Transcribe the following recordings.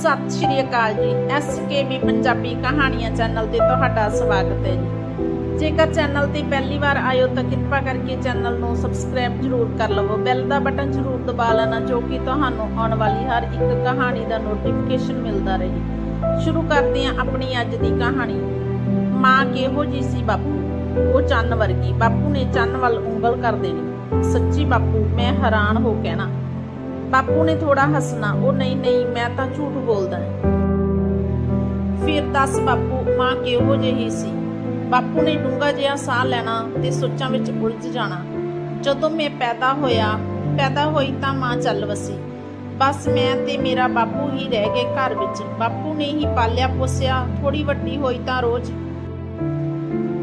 ਸਤਿ ਸ਼੍ਰੀ ਅਕਾਲ ਜੀ। ਐਸਕੇਬੀ ਪੰਜਾਬੀ ਕਹਾਣੀਆਂ ਚੈਨਲ ਤੇ ਤੁਹਾਡਾ ਸਵਾਗਤ ਹੈ ਜੀ। ਜੇਕਰ ਚੈਨਲ ਤੇ ਪਹਿਲੀ ਵਾਰ ਆਇਓ ਤਾਂ ਕਿਰਪਾ ਕਰਕੇ ਚੈਨਲ ਨੂੰ ਸਬਸਕ੍ਰਾਈਬ ਜ਼ਰੂਰ ਕਰ ਲਵੋ। ਬੈਲ ਦਾ ਬਟਨ ਜ਼ਰੂਰ ਦਬਾ ਲੈਣਾ, ਜੋ ਕਿ ਤੁਹਾਨੂੰ ਆਉਣ ਵਾਲੀ ਹਰ ਇੱਕ ਕਹਾਣੀ ਦਾ ਨੋਟੀਫਿਕੇਸ਼ਨ ਮਿਲਦਾ ਰਹੇ। ਸ਼ੁਰੂ ਕਰਦੇ ਹਾਂ ਆਪਣੀ ਅੱਜ ਦੀ ਕਹਾਣੀ। ਮਾਂ ਕਿਹੋ ਜੀ ਸੀ ਬਾਪੂ? ਉਹ ਚੰਨ ਵਰਗੀ। ਬਾਪੂ ਨੇ ਚੰਨ ਵੱਲ ਉਂਗਲ ਕਰ ਦੇਣੀ। ਸੱਚੀ ਬਾਪੂ, ਮੈਂ ਹੈਰਾਨ ਹੋ ਕਹਿਣਾ ਬਾਪੂ ਨੇ ਥੋੜਾ ਹੱਸਣਾ, ਉਹ ਨਹੀਂ ਨਹੀਂ, ਮੈਂ ਤਾਂ ਝੂਠ ਬੋਲਦਾ ਫਿਰ ਦੱਸ ਬਾਪੂ, ਮਾਂ ਕਿਹੋ ਜਿਹੀ ਸੀ? ਬਾਪੂ ਨੇ ਡੂੰਘਾ ਜਿਹਾ ਸਾਹ ਲੈਣਾ ਤੇ ਸੋਚਾਂ ਵਿੱਚ ਉਲਝ ਜਾਣਾ। ਜਦੋਂ ਮੈਂ ਪੈਦਾ ਹੋਇਆ, ਪੈਦਾ ਹੋਈ ਤਾਂ ਮਾਂ ਚੱਲ ਵਸੀ। ਬਸ ਮੈਂ ਤੇ ਮੇਰਾ ਬਾਪੂ ਹੀ ਰਹਿ ਗਏ ਘਰ ਵਿੱਚ। ਬਾਪੂ ਨੇ ਹੀ ਪਾਲਿਆ ਪੋਸਿਆ ਥੋੜੀ ਵੱਡੀ ਹੋਈ ਤਾਂ ਰੋਜ਼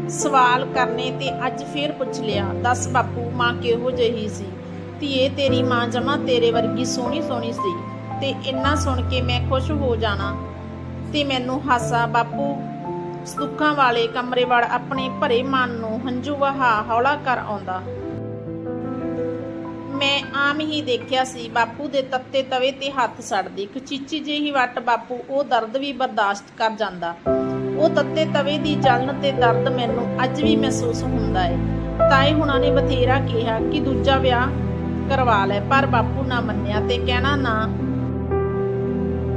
ਸਵਾਲ ਕਰਨੇ ਤੇ ਅੱਜ ਫੇਰ ਪੁੱਛ ਲਿਆ। ਦੱਸ ਬਾਪੂ, ਮਾਂ ਕਿਹੋ ਜਿਹੀ ਸੀ? ਧੀਏ, ਤੇਰੀ ਮਾਂ ਜਮਾ ਤੇਰੇ ਵਰਗੀ ਸੋਹਣੀ ਸੋਹਣੀ ਸੀ। ਤੇ ਇੰਨਾ ਸੁਣ ਕੇ ਮੈਂ ਖੁਸ਼ ਹੋ ਜਾਣਾ ਤੇ ਮੈਨੂੰ ਹਾਸਾ, ਬਾਪੂ, ਸੁੱਖਾਂ ਵਾਲੇ ਕਮਰੇ ਵੜ ਆਪਣੇ ਭਰੇ ਮਨ ਨੂੰ ਹੰਝੂ ਵਹਾ ਹੌਲਾ ਕਰ ਆਉਂਦਾ। ਮੈਂ ਆਮ ਹੀ ਦੇਖਿਆ ਸੀ ਬਾਪੂ ਦੇ ਤੱਤੇ ਤਵੇ ਤੇ ਹੱਥ ਸੜਦੀ। ਕਚੀਚੀ ਜਿਹੀ ਵੱਟ ਬਾਪੂ, ਉਹ ਦਰਦ ਵੀ ਬਰਦਾਸ਼ਤ ਕਰ ਜਾਂਦਾ। ਉਹ ਤੱਤੇ ਤਵੇ ਦੀ ਜਲਨ ਤੇ ਦਰਦ ਮੈਨੂੰ ਅੱਜ ਵੀ ਮਹਿਸੂਸ ਹੁੰਦਾ ਹੈ ਤਾਏ ਹੁਣਾਂ ਨੇ ਬਥੇਰਾ ਕਿਹਾ ਕਿ ਦੂਜਾ ਵਿਆਹ ਕਰਵਾ ਲੈ, ਪਰ ਬਾਪੂ ਨਾ ਮੰਨਿਆ ਤੇ ਕਹਿਣਾ ਨਾ।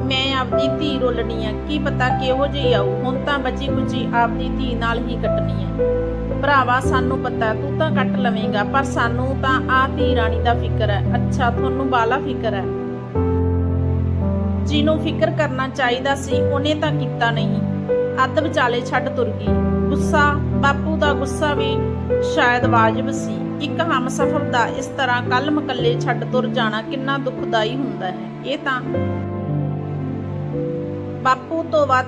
ਮੈਂ ਆਪਦੀ ਧੀ ਰੋਲਣੀ ਆ, ਕੀ ਪਤਾ ਕਿਹੋ ਜਿਹੀ ਆਊ। ਹੁਣ ਤਾਂ ਬਚੀ ਕੁਚੀ ਆਪਦੀ ਧੀ ਨਾਲ ਹੀ ਕੱਟਣੀ ਹੈ ਭਰਾਵਾ, ਸਾਨੂੰ ਪਤਾ, ਤੂੰ ਤਾਂ ਕੱਟ ਲਵੇਂਗਾ, ਪਰ ਸਾਨੂੰ ਤਾਂ ਆ ਧੀ ਰਾਣੀ ਦਾ ਫਿਕਰ ਹੈ ਅੱਛਾ, ਤੁਹਾਨੂੰ ਬਾਲਾ ਫਿਕਰ ਹੈ ਜਿਹਨੂੰ ਫਿਕਰ ਕਰਨਾ ਚਾਹੀਦਾ ਸੀ, ਉਹਨੇ ਤਾਂ ਕੀਤਾ ਨਹੀਂ। ਅੱਧ ਵਿਚਾਲੇ ਛੱਡ ਤੁਰ ਗਈ। ਗੁੱਸਾ, ਬਾਪੂ ਦਾ ਗੁੱਸਾ ਵੀ ਸ਼ਾਇਦ ਵਾਜਬ ਸੀ। ਇੱਕ ਹਮਸਫਰ ਦਾ ਇਸ ਤਰ੍ਹਾਂ ਕੱਲ ਮਕੱਲੇ ਛੱਡ ਤੁਰ ਜਾਣਾ ਕਿੰਨਾ ਦੁਖਦਾਈ ਹੁੰਦਾ ਹੈ। ਇਹ ਤਾਂ ਬਾਪੂ ਤੋਂ ਵੱਧ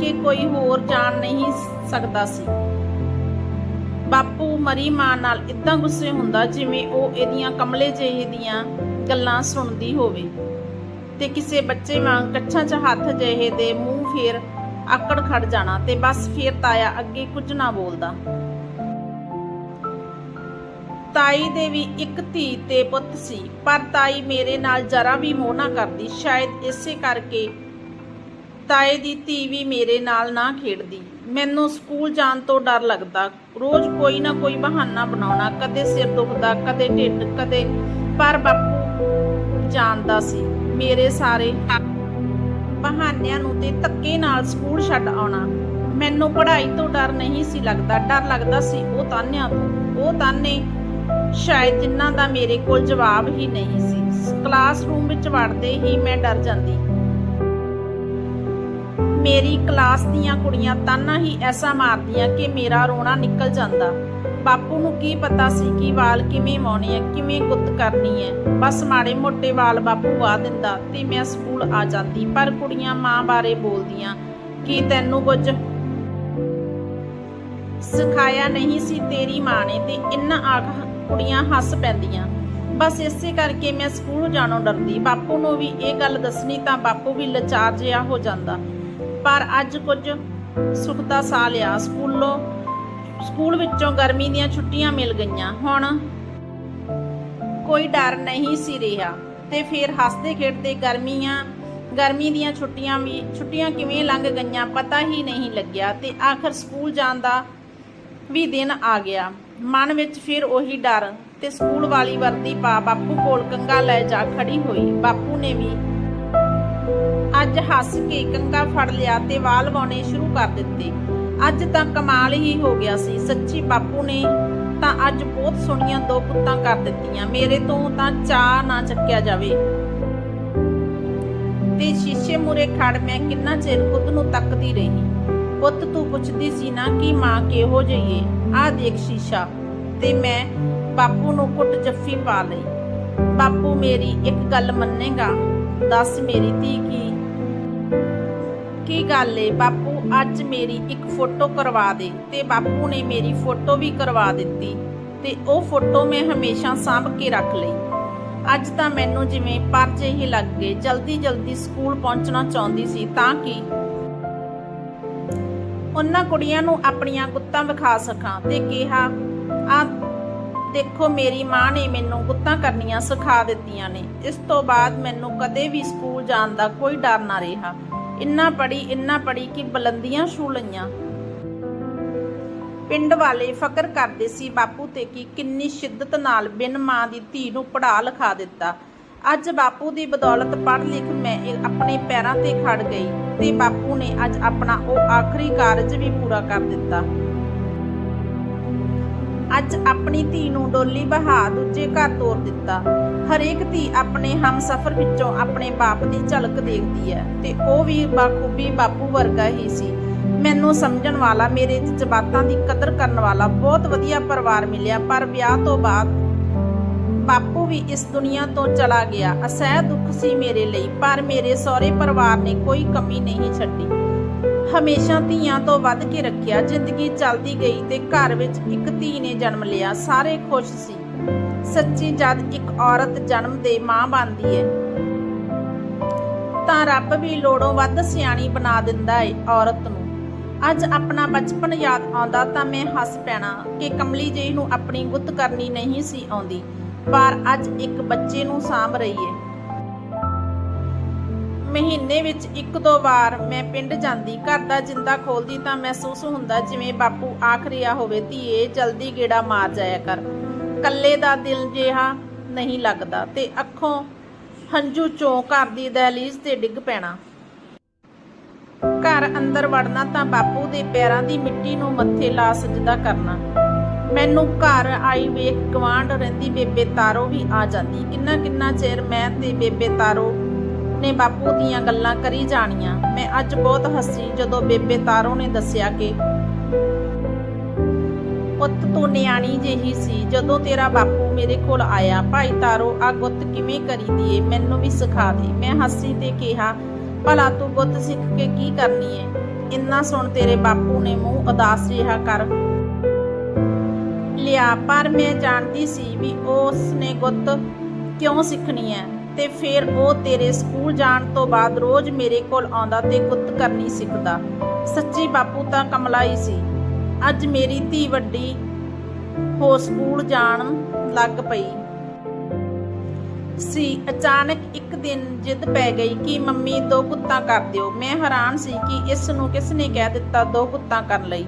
ਕਿ ਕੋਈ ਹੋਰ ਜਾਣ ਨਹੀਂ ਸਕਦਾ ਸੀ। ਬਾਪੂ ਮਰੀ ਮਾਂ ਨਾਲ ਇਦਾਂ ਗੁੱਸੇ ਹੁੰਦਾ ਜਿਵੇਂ ਉਹ ਇਹਦੀਆਂ ਕਮਲੇ ਜਿਹੇ ਦੀਆਂ ਗੱਲਾਂ ਸੁਣਦੀ ਹੋਵੇ। ਤੇ ਕਿਸੇ ਬੱਚੇ ਵਾਂਗ ਕੱਛਾਂ 'ਚ ਹੱਥ ਜਿਹੇ ਦੇ ਮੂੰਹ ਫੇਰ ਆਕੜ ਖੜ ਜਾਣਾ ਤੇ ਬਸ ਫੇਰ ਤਾਇਆ ਅੱਗੇ ਕੁਝ ਨਾ ਬੋਲਦਾ। ਤਾਈ ਦੇ ਵੀ ਇੱਕ ਧੀ ਤੇ ਪੁੱਤ ਸੀ, ਪਰ ਤਾਈ ਮੇਰੇ ਨਾਲ ਜਰਾ ਵੀ ਮੋਹ ਨਾ ਕਰਦੀ, ਸ਼ਾਇਦ ਇਸੇ ਕਰਕੇ ਤਾਏ ਦੀ ਧੀ ਵੀ ਮੇਰੇ ਨਾਲ ਨਾ ਖੇਡਦੀ। ਮੈਨੂੰ ਸਕੂਲ ਜਾਣ ਤੋਂ ਡਰ ਲੱਗਦਾ, ਰੋਜ਼ ਕੋਈ ਨਾ ਕੋਈ ਬਹਾਨਾ ਬਣਾਉਣਾ, ਕਦੇ ਸਿਰ ਦੁਖਦਾ, ਕਦੇ ਢਿੱਡ, ਕਦੇ, ਪਰ ਬਾਪੂ ਜਾਣਦਾ ਸੀ, ਮੇਰੇ ਸਾਰੇ ਬਹਾਨਿਆਂ ਨੂੰ ਤੇ ਧੱਕੇ ਨਾਲ ਸਕੂਲ ਛੱਡ ਆਉਣਾ। ਮੈਨੂੰ ਪੜ੍ਹਾਈ ਤੋਂ ਡਰ ਨਹੀਂ ਸੀ ਲੱਗਦਾ, ਡਰ ਲੱਗਦਾ ਸੀ, ਉਹ ਤਾਨਿਆਂ ਤੋਂ, ਉਹ ਤਾਨੇ ਸ਼ਾਇਦ ਜਿਨ੍ਹਾਂ ਦਾ ਮੇਰੇ ਕੋਲ ਜਵਾਬ ਹੀ ਨਹੀਂ ਸੀ। ਕਲਾਸਰੂਮ ਵਿੱਚ ਵੜਦੇ ਹੀ ਮੈਂ ਡਰ ਜਾਂਦੀ। ਮੇਰੀ ਕਲਾਸ ਦੀਆਂ ਕੁੜੀਆਂ ਤਾਨਾ ਹੀ ਐਸਾ ਮਾਰਦੀਆਂ ਕਿ ਮੇਰਾ ਰੋਣਾ ਨਿਕਲ ਜਾਂਦਾ। ਬਾਪੂ ਨੂੰ ਕੀ ਪਤਾ ਸੀ ਕਿ ਵਾਲ ਕਿਵੇਂ ਵਾਉਣੇ ਆ, ਕਿਵੇਂ ਗੁੱਤ ਕਰਨੀ ਹੈ ਬਸ ਮਾੜੇ ਮੋਟੇ ਵਾਲ ਬਾਪੂ ਆ ਦਿੰਦਾ ਤੇ ਮੈਂ ਸਕੂਲ ਆ ਜਾਂਦੀ, ਪਰ ਕੁੜੀਆਂ ਮਾਂ ਬਾਰੇ ਬੋਲਦੀਆਂ, ਕਿ ਤੈਨੂੰ ਕੁਝ? ਸਿਖਾਇਆ ਨਹੀਂ ਸੀ ਤੇਰੀ ਮਾਂ ਨੇ ਤੇ ਇੰਨਾ ਆਖ ਕੁੜੀਆਂ ਹੱਸ ਪੈਂਦੀਆਂ। ਬਸ ਇਸੇ ਕਰਕੇ ਮੈਂ ਸਕੂਲ ਜਾਣੋਂ ਡਰਦੀ। ਬਾਪੂ ਨੂੰ ਵੀ ਇਹ ਗੱਲ ਦੱਸਣੀ ਤਾਂ ਬਾਪੂ ਵੀ ਲਾਚਾਰ ਜਿਹਾ ਹੋ ਜਾਂਦਾ। ਪਰ ਅੱਜ ਕੁਝ ਸੁੱਖ ਦਾ ਸਾਹ ਲਿਆ ਸਕੂਲੋਂ, ਸਕੂਲ ਵਿੱਚੋਂ ਗਰਮੀ ਦੀਆਂ ਛੁੱਟੀਆਂ ਮਿਲ ਗਈਆਂ। ਹੁਣ ਕੋਈ ਡਰ ਨਹੀਂ ਸੀ ਰਿਹਾ। ਤੇ ਫਿਰ ਹੱਸਦੇ ਖੇਡਦੇ ਗਰਮੀਆਂ, ਗਰਮੀ ਦੀਆਂ ਛੁੱਟੀਆਂ ਵੀ, ਛੁੱਟੀਆਂ ਕਿਵੇਂ ਲੰਘ ਗਈਆਂ ਪਤਾ ਹੀ ਨਹੀਂ ਲੱਗਿਆ। ਤੇ ਆਖਰ ਸਕੂਲ ਜਾਣ ਦਾ ਵੀ ਦਿਨ ਆ ਗਿਆ। ਮਨ ਵਿੱਚ ਫਿਰ ਉਹੀ ਡਰ ਤੇ ਸਕੂਲ ਵਾਲੀ ਵਰਦੀ ਪਾ ਬਾਪੂ ਕੋਲ ਕੰਗਾ ਲੈ ਜਾ ਖੜੀ ਹੋਈ। ਬਾਪੂ ਨੇ ਵੀ ਅੱਜ ਹੱਸ ਕੇ ਕੰਗਾ ਫੜ ਲਿਆ ਤੇ ਵਾਲ ਵਾਉਣੇ ਸ਼ੁਰੂ ਕਰ ਦਿੱਤੇ। ਅੱਜ ਤਾਂ ਕਮਾਲ ਹੀ ਹੋ ਗਿਆ ਸੀ। ਸੱਚੀ ਬਾਪੂ ਨੇ ਤਾਂ ਅੱਜ ਬਹੁਤ ਸੋਹਣੀਆਂ ਦੋ ਪੁੱਤਾਂ ਕਰ ਦਿੱਤੀਆਂ। ਮੇਰੇ ਤੋਂ ਤਾਂ ਚਾਹ ਨਾ ਚੱਕਿਆ ਜਾਵੇ। ਤੇ ਸ਼ੀਸ਼ੇ ਮੂਰੇ ਖੜ ਮੈਂ ਕਿੰਨਾ ਚਿਰ ਖੁਦ ਨੂੰ ਤੱਕਦੀ ਰਹੀ। ਪੁੱਤ ਤੂੰ ਪੁੱਛਦੀ ਸੀ ਨਾ ਕਿ ਮਾਂ ਕਿਹੋ ਜਿਹੀ ਏ ਦੇਖ ਸ਼ੀਸ਼ਾ, ਤੇ ਮੈਂ ਬਾਪੂ ਨੂੰ ਕੁੱਟ ਜੱਫੀ ਪਾ ਲਈ। ਬਾਪੂ ਮੇਰੀ ਇੱਕ ਗੱਲ ਮੰਨੇਗਾ, ਦੱਸ ਮੇਰੀ ਧੀ ਕੀ? ਕੀ ਗੱਲ ਏ? ਬਾਪੂ ਅੱਜ ਮੇਰੀ ਇੱਕ ਫੋਟੋ ਕਰਵਾ ਦੇ, ਤੇ ਬਾਪੂ ਨੇ ਮੇਰੀ ਫੋਟੋ ਵੀ ਕਰਵਾ ਦਿੱਤੀ, ਤੇ ਉਹ ਫੋਟੋ ਮੈਂ ਹਮੇਸ਼ਾ ਸਾਂਭ ਕੇ ਰੱਖ ਲਈ। ਅੱਜ ਤਾਂ ਮੈਨੂੰ ਜਿਵੇਂ ਪਰਚੇ ਹੀ ਲੱਗ ਗਏ ਜਲਦੀ ਜਲਦੀ ਸਕੂਲ ਪਹੁੰਚਣਾ ਚਾਹੁੰਦੀ ਸੀ, ਤਾਂ ਕਿ? ਉਹਨਾਂ ਕੁੜੀਆਂ ਨੂੰ ਆਪਣੀਆਂ ਗੁੱਤਾਂ ਵਿਖਾ ਸਕਾਂ ਤੇ ਕਿਹਾ, ਆ, ਦੇਖੋ ਮੇਰੀ ਮਾਂ ਨੇ ਮੈਨੂੰ ਗੁੱਤਾਂ ਕਰਨੀਆਂ ਸਿਖਾ ਦਿੱਤੀਆਂ ਨੇ। ਇਸ ਤੋਂ ਬਾਅਦ ਮੈਨੂੰ ਕਦੇ ਵੀ ਸਕੂਲ ਜਾਣ ਦਾ ਕੋਈ ਡਰ ਨਾ ਰਿਹਾ। ਇੰਨਾ ਪੜੀ ਇੰਨਾ ਪੜੀ ਕਿ ਬੁਲੰਦੀਆਂ ਛੂ ਲਈਆਂ। ਪਿੰਡ ਵਾਲੇ ਫਕਰ ਕਰਦੇ ਸੀ ਬਾਪੂ ਤੇ ਕਿ ਕਿੰਨੀ ਸ਼ਿੱਦਤ ਨਾਲ ਬਿਨ ਮਾਂ ਦੀ ਧੀ ਨੂੰ ਪੜ੍ਹਾ ਲਿਖਾ ਦਿੱਤਾ। ਅੱਜ ਬਾਪੂ ਦੀ ਬਦੌਲਤ ਪੜ੍ਹ ਲਿਖ ਮੈਂ ਆਪਣੇ ਪੈਰਾਂ ਤੇ ਖੜ ਗਈ ਤੇ ਬਾਪੂ ਨੇ ਅੱਜ ਆਪਣਾ ਉਹ ਆਖਰੀ ਕਾਰਜ ਵੀ ਪੂਰਾ ਕਰ ਦਿੱਤਾ। ਅੱਜ ਆਪਣੀ ਧੀ ਨੂੰ ਡੋਲੀ ਬਹਾ ਦੂਜੇ ਘਰ ਤੋਰ ਦਿੱਤਾ। ਹਰੇਕ ਧੀ ਆਪਣੇ ਹਮਸਫਰ ਵਿੱਚੋਂ ਆਪਣੇ ਬਾਪ ਦੀ ਝਲਕ ਦੇਖਦੀ ਹੈ ਤੇ ਉਹ ਵੀ ਬਾਖੂਬੀ ਬਾਪੂ ਵਰਗਾ ਹੀ ਸੀ। ਮੈਨੂੰ ਸਮਝਣ ਵਾਲਾ, ਮੇਰੇ ਜਜ਼ਬਾਤਾਂ ਦੀ ਕਦਰ ਕਰਨ ਵਾਲਾ ਬਹੁਤ ਵਧੀਆ ਪਰਿਵਾਰ ਮਿਲਿਆ, ਪਰ ਵਿਆਹ ਤੋਂ ਬਾਅਦ ਬਾਪੂ ਵੀ ਇਸ ਦੁਨੀਆ ਤੋਂ ਚਲਾ ਗਿਆ। ਅਸਹਿ ਦੁੱਖ ਸੀ ਮੇਰੇ ਲਈ, ਪਰ ਮੇਰੇ ਸਹੁਰੇ ਪਰਿਵਾਰ ਨੇ ਕੋਈ ਕਮੀ ਨਹੀਂ ਛੱਡੀ। ਹਮੇਸ਼ਾ ਧੀਆਂ ਤੋਂ ਵੱਧ ਕੇ ਰੱਖਿਆ। ਜ਼ਿੰਦਗੀ ਚੱਲਦੀ ਗਈ ਤੇ ਘਰ ਵਿੱਚ ਇੱਕ ਧੀ ਨੇ ਜਨਮ ਲਿਆ। ਸਾਰੇ ਖੁਸ਼ ਸੀ। ਸੱਚੀ ਜਦ ਇੱਕ ਔਰਤ ਜਨਮ ਦੇ ਮਾਂ ਬਣਦੀ ਹੈ ਤਾਂ ਰੱਬ ਵੀ ਲੋੜੋਂ ਵੱਧ ਸਿਆਣੀ ਬਣਾ ਦਿੰਦਾ ਏ ਔਰਤ ਨੂੰ। ਅੱਜ ਆਪਣਾ ਬਚਪਨ ਯਾਦ ਆਉਂਦਾ ਤਾਂ ਮੈਂ ਹੱਸ ਪੈਣਾ ਕਿ ਕਮਲੀ ਜੀ ਨੂੰ ਆਪਣੀ ਗੁੱਤ ਕਰਨੀ ਨਹੀਂ ਸੀ ਆਉਂਦੀ। ਪਰ ਅੱਜ ਇੱਕ ਬੱਚੇ ਨੂੰ ਸਾਂਭ ਰਹੀ ਏ। ਮਹੀਨੇ ਵਿੱਚ ਇੱਕ ਦੋ ਵਾਰ ਮੈਂ ਪਿੰਡ ਜਾਂਦੀ, ਘਰ ਦਾ ਜਿੰਦਾ ਖੋਲਦੀ ਤਾਂ ਮਹਿਸੂਸ ਹੁੰਦਾ ਜਿਵੇਂ ਬਾਪੂ ਆਖ ਰਿਹਾ ਹੋਵੇ, ਧੀਏ, ਜਲਦੀ ਗੇੜਾ ਮਾਰ ਜਾਇਆ ਕਰ। ਕੱਲੇ ਦਾ ਦਿਲ ਜਿਹਾ ਨਹੀਂ ਲੱਗਦਾ ਤੇ ਅੱਖੋਂ ਹੰਝੂ ਚੋਂ ਘਰ ਦੀ ਦਹਲੀਜ਼ ਤੇ ਡਿੱਗ ਪੈਣਾ। ਘਰ ਅੰਦਰ ਵੜਨਾ ਤਾਂ ਬਾਪੂ ਦੇ ਪੈਰਾਂ ਦੀ ਮਿੱਟੀ ਨੂੰ ਮੱਥੇ ਲਾ ਸਜਦਾ ਕਰਨਾ। ਮੈਨੂੰ ਘਰ ਆਈ ਵੇਖ ਗਵਾਂਢ ਰਹਿੰਦੀ ਬੇਬੇ ਤਾਰੋ ਵੀ ਆ ਜਾਂਦੀ। ਕਿੰਨਾ ਕਿੰਨਾ ਚਿਰ ਮੈਂ ਤੇ ਬੇਬੇ ਤਾਰੋ ਨੇ ਬਾਪੂ ਦੀਆਂ ਗੱਲਾਂ ਕਰੀ ਜਾਣੀਆਂ। ਮੈਂ ਅੱਜ ਬਹੁਤ ਹੱਸੀ ਜਦੋਂ ਬੇਬੇ ਤਾਰੋ ਨੇ ਦੱਸਿਆ ਕਿ ਪੁੱਤ ਤੂੰ ਨਿਆਣੀ ਜਿਹੀ ਸੀ, ਜਦੋਂ ਤੇਰਾ ਬਾਪੂ ਮੇਰੇ ਕੋਲ ਆਇਆ, ਭਾਈ ਤਾਰੋ ਆ ਗੁੱਤ ਕਿਵੇਂ ਕਰੀਦੀ ਏ ਮੈਨੂੰ ਵੀ ਸਿਖਾ ਦੇ। ਮੈਂ ਹੱਸੀ ਤੇ ਕਿਹਾ, ਭਲਾ ਤੂੰ ਗੁੱਤ ਸਿੱਖ ਕੇ ਕੀ ਕਰਨੀ ਏ? ਇੰਨਾ ਸੁਣ ਤੇਰੇ ਬਾਪੂ ਨੇ ਮੂੰਹ ਉਦਾਸ ਰਿਹਾ ਕਰ ਲਿਆ, ਪਰ ਮੈਂ ਜਾਣਦੀ ਸੀ ਵੀ ਉਸ ਨੇ ਗੁੱਤ ਕਿਉਂ ਸਿੱਖਣੀ ਹੈ ਤੇ ਫਿਰ ਉਹ ਤੇਰੇ ਸਕੂਲ ਜਾਣ ਤੋਂ ਬਾਅਦ ਰੋਜ਼ ਮੇਰੇ ਕੋਲ ਆਉਂਦਾ ਤੇ ਗੁੱਤ ਕਰਨੀ ਸਿੱਖਦਾ। ਸੱਚੀ ਬਾਪੂ ਤਾਂ ਕਮਲਾਈ ਸੀ। ਅੱਜ ਮੇਰੀ ਧੀ ਵੱਡੀ ਹੋ ਸਕੂਲ ਜਾਣ ਲੱਗ ਪਈ। ਸੀ, ਅਚਾਨਕ ਇੱਕ ਦਿਨ ਜਿੱਦ ਪੈ ਗਈ ਕਿ ਮੰਮੀ ਦੋ ਗੁੱਤਾਂ ਕਰ ਦਿਓ। ਮੈਂ ਹੈਰਾਨ ਸੀ ਕਿ ਇਸ ਨੂੰ ਕਿਸ ਨੇ ਕਹਿ ਦਿੱਤਾ ਦੋ ਗੁੱਤਾਂ ਕਰਨ ਲਈ।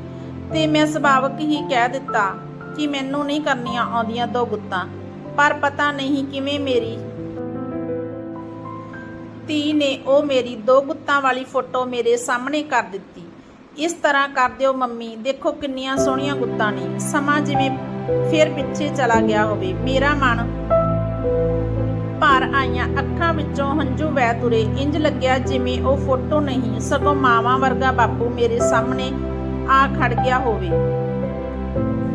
ਤੇ ਮੈਂ ਸੁਭਾਵਕ ਹੀ ਕਹਿ ਦਿੱਤਾ ਕਿ ਮੈਨੂੰ ਨਹੀਂ ਕਰਨੀਆਂ ਆਉਂਦੀਆਂ ਦੋ ਗੁੱਤਾਂ, ਪਰ ਪਤਾ ਨਹੀਂ ਕਿਵੇਂ ਮੇਰੀ ਧੀ ਨੇ ਉਹ ਮੇਰੀ ਦੋ ਗੁੱਤਾਂ ਵਾਲੀ ਫੋਟੋ ਮੇਰੇ ਸਾਹਮਣੇ ਕਰ ਦਿੱਤੀ। ਇਸ ਤਰ੍ਹਾਂ ਕਰ ਦਿਓ ਮੰਮੀ, ਦੇਖੋ ਕਿੰਨੀਆਂ ਸੋਹਣੀਆਂ ਗੁੱਤਾਂ ਨੇ। ਸਮਾਂ ਜਿਵੇਂ ਫਿਰ ਪਿੱਛੇ ਚਲਾ ਗਿਆ ਹੋਵੇ। ਮੇਰਾ ਮਨ ਭਰ ਆਈਆਂ ਅੱਖਾਂ ਵਿੱਚੋਂ ਹੰਝੂ ਵਹਿ ਤੁਰੇ। ਇੰਜ ਲੱਗਿਆ ਜਿਵੇਂ ਉਹ ਫੋਟੋ ਨਹੀਂ, ਸਗੋਂ ਮਾਵਾਂ ਵਰਗਾ ਬਾਪੂ ਮੇਰੇ ਸਾਹਮਣੇ ਆ ਖੜ ਗਿਆ ਹੋਵੇ।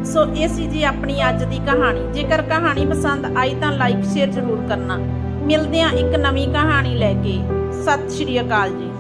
ਸੋ ਇਹ ਸੀ ਜੀ ਆਪਣੀ ਅੱਜ ਦੀ ਕਹਾਣੀ। ਜੇਕਰ ਕਹਾਣੀ ਪਸੰਦ ਆਈ ਤਾਂ ਲਾਈਕ ਸ਼ੇਅਰ ਜ਼ਰੂਰ ਕਰਨਾ। ਮਿਲਦੇ ਹਾਂ ਇੱਕ ਨਵੀਂ ਕਹਾਣੀ ਲੈ ਕੇ। ਸਤਿ ਸ਼੍ਰੀ ਅਕਾਲ ਜੀ।